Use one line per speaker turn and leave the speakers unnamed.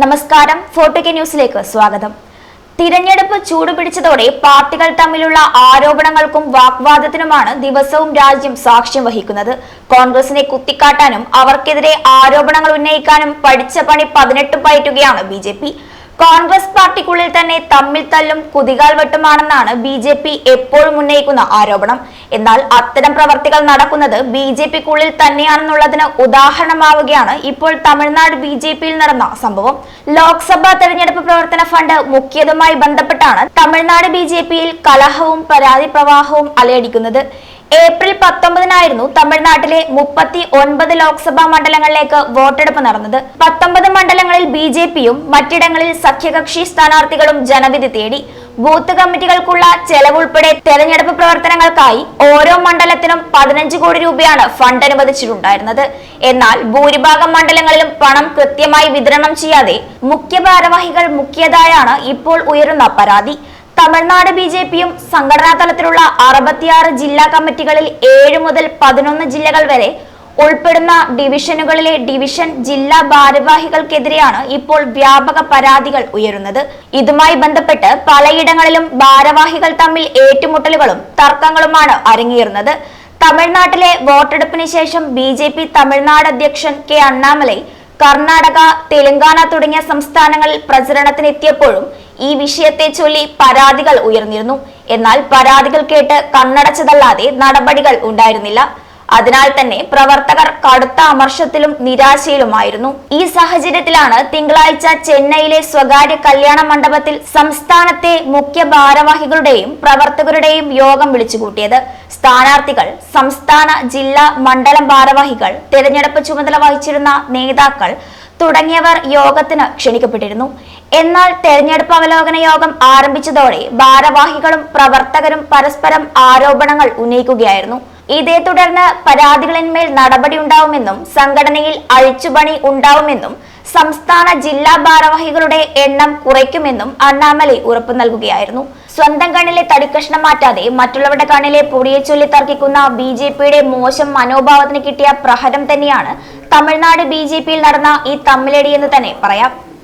നമസ്കാരം photo K ന്യൂസിലേക്ക് സ്വാഗതം. തിരഞ്ഞെടുപ്പ് ചൂടുപിടിച്ചതോടെ പാർട്ടികൾ തമ്മിലുള്ള ആരോപണങ്ങൾക്കും വാഗ്വാദത്തിനുമാണ് ദിവസവും രാജ്യം സാക്ഷ്യം വഹിക്കുന്നത്. കോൺഗ്രസിനെ കുത്തിക്കാട്ടാനും അവർക്കെതിരെ ആരോപണങ്ങൾ ഉന്നയിക്കാനും പഠിച്ച പണി പതിനെട്ട് പയറ്റുകയാണ് ബി കോൺഗ്രസ് പാർട്ടിക്കുള്ളിൽ തന്നെ തമ്മിൽ തല്ലും കുതികാൽ വെട്ടുമാണെന്നാണ് ബി ജെ പി എപ്പോഴും ഉന്നയിക്കുന്ന ആരോപണം. എന്നാൽ അത്തരം പ്രവർത്തികൾ നടക്കുന്നത് ബി ജെ പിക്കുള്ളിൽ തന്നെയാണെന്നുള്ളതിന് ഉദാഹരണമാവുകയാണ് ഇപ്പോൾ തമിഴ്നാട് ബി ജെ പിയിൽ നടന്ന സംഭവം. ലോക്സഭാ തെരഞ്ഞെടുപ്പ് പ്രവർത്തന ഫണ്ട് മുഖ്യതുമായി ബന്ധപ്പെട്ടാണ് തമിഴ്നാട് ബി ജെ പിയിൽ കലഹവും പരാതി പ്രവാഹവും അലയടിക്കുന്നത്. ഏപ്രിൽ പത്തൊമ്പതിനായിരുന്നു തമിഴ്നാട്ടിലെ മുപ്പത്തി ഒൻപത് ലോക്സഭാ മണ്ഡലങ്ങളിലേക്ക് വോട്ടെടുപ്പ് നടന്നത്. പത്തൊമ്പത് മണ്ഡലങ്ങളിൽ ബി ജെ പിയും മറ്റിടങ്ങളിൽ സഖ്യകക്ഷി സ്ഥാനാർത്ഥികളും ജനവിധി തേടി. ബൂത്ത് കമ്മിറ്റികൾക്കുള്ള ചെലവുൾപ്പെടെ തെരഞ്ഞെടുപ്പ് പ്രവർത്തനങ്ങൾക്കായി ഓരോ മണ്ഡലത്തിനും പതിനഞ്ച് കോടി രൂപയാണ് ഫണ്ട് അനുവദിച്ചിട്ടുണ്ടായിരുന്നത്. എന്നാൽ ഭൂരിഭാഗം മണ്ഡലങ്ങളിലും പണം കൃത്യമായി വിതരണം ചെയ്യാതെ മുഖ്യ ഭാരവാഹികൾ മുഖ്യതായാണ് ഇപ്പോൾ ഉയരുന്ന പരാതി. തമിഴ്നാട് ബി ജെ പിയും സംഘടനാ തലത്തിലുള്ള അറുപത്തിയാറ് ജില്ലാ കമ്മിറ്റികളിൽ ഏഴ് മുതൽ പതിനൊന്ന് ജില്ലകൾ വരെ ഉൾപ്പെടുന്ന ഡിവിഷനുകളിലെ ഡിവിഷൻ ജില്ലാ ഭാരവാഹികൾക്കെതിരെയാണ് ഇപ്പോൾ വ്യാപക പരാതികൾ ഉയരുന്നത്. ഇതുമായി ബന്ധപ്പെട്ട് പലയിടങ്ങളിലും ഭാരവാഹികൾ തമ്മിൽ ഏറ്റുമുട്ടലുകളും തർക്കങ്ങളുമാണ് അരങ്ങേറുന്നത്. തമിഴ്നാട്ടിലെ വോട്ടെടുപ്പിന് ശേഷം ബി തമിഴ്നാട് അധ്യക്ഷൻ കെ അണ്ണാമലൈ കർണാടക തെലങ്കാന തുടങ്ങിയ സംസ്ഥാനങ്ങളിൽ പ്രചരണത്തിനെത്തിയപ്പോഴും ഈ വിഷയത്തെ ചൊല്ലി പരാതികൾ ഉയർന്നിരുന്നു. എന്നാൽ പരാതികൾ കേട്ട് കണ്ണടച്ചതല്ലാതെ നടപടികൾ ഉണ്ടായിരുന്നില്ല. അതിനാൽ തന്നെ പ്രവർത്തകർ കടുത്ത അമർഷത്തിലും നിരാശയിലുമായിരുന്നു. ഈ സാഹചര്യത്തിലാണ് തിങ്കളാഴ്ച ചെന്നൈയിലെ സ്വകാര്യ കല്യാണ മണ്ഡപത്തിൽ സംസ്ഥാനത്തെ മുഖ്യ ഭാരവാഹികളുടെയും പ്രവർത്തകരുടെയും യോഗം വിളിച്ചുകൂട്ടിയത്. സ്ഥാനാർത്ഥികൾ സംസ്ഥാന ജില്ലാ മണ്ഡലം ഭാരവാഹികൾ തെരഞ്ഞെടുപ്പ് ചുമതല വഹിച്ചിരുന്ന നേതാക്കൾ തുടങ്ങിയവർ യോഗത്തിന് ക്ഷണിക്കപ്പെട്ടിരുന്നു. എന്നാൽ തെരഞ്ഞെടുപ്പ് അവലോകന യോഗം ആരംഭിച്ചതോടെ ഭാരവാഹികളും പ്രവർത്തകരും പരസ്പരം ആരോപണങ്ങൾ ഉന്നയിക്കുകയായിരുന്നു. ഇതേ തുടർന്ന് പരാതികളിന്മേൽ നടപടി ഉണ്ടാവുമെന്നും സംഘടനയിൽ അഴിച്ചുപണി ഉണ്ടാവുമെന്നും സംസ്ഥാന ജില്ലാ ഭാരവാഹികളുടെ എണ്ണം കുറയ്ക്കുമെന്നും അണ്ണാമലൈ ഉറപ്പു നൽകുകയായിരുന്നു. സ്വന്തം കണ്ണിലെ തടിക്കഷ്ണം മാറ്റാതെ മറ്റുള്ളവരുടെ കണ്ണിലെ പൊടിയെ ചൊല്ലി തർക്കിക്കുന്ന ബി ജെ പിയുടെ മോശം മനോഭാവത്തിന് കിട്ടിയ പ്രഹരം തന്നെയാണ് തമിഴ്നാട് ബി ജെ പിയിൽ നടന്ന ഈ തമ്മിലടിയെന്ന് തന്നെ പറയാം.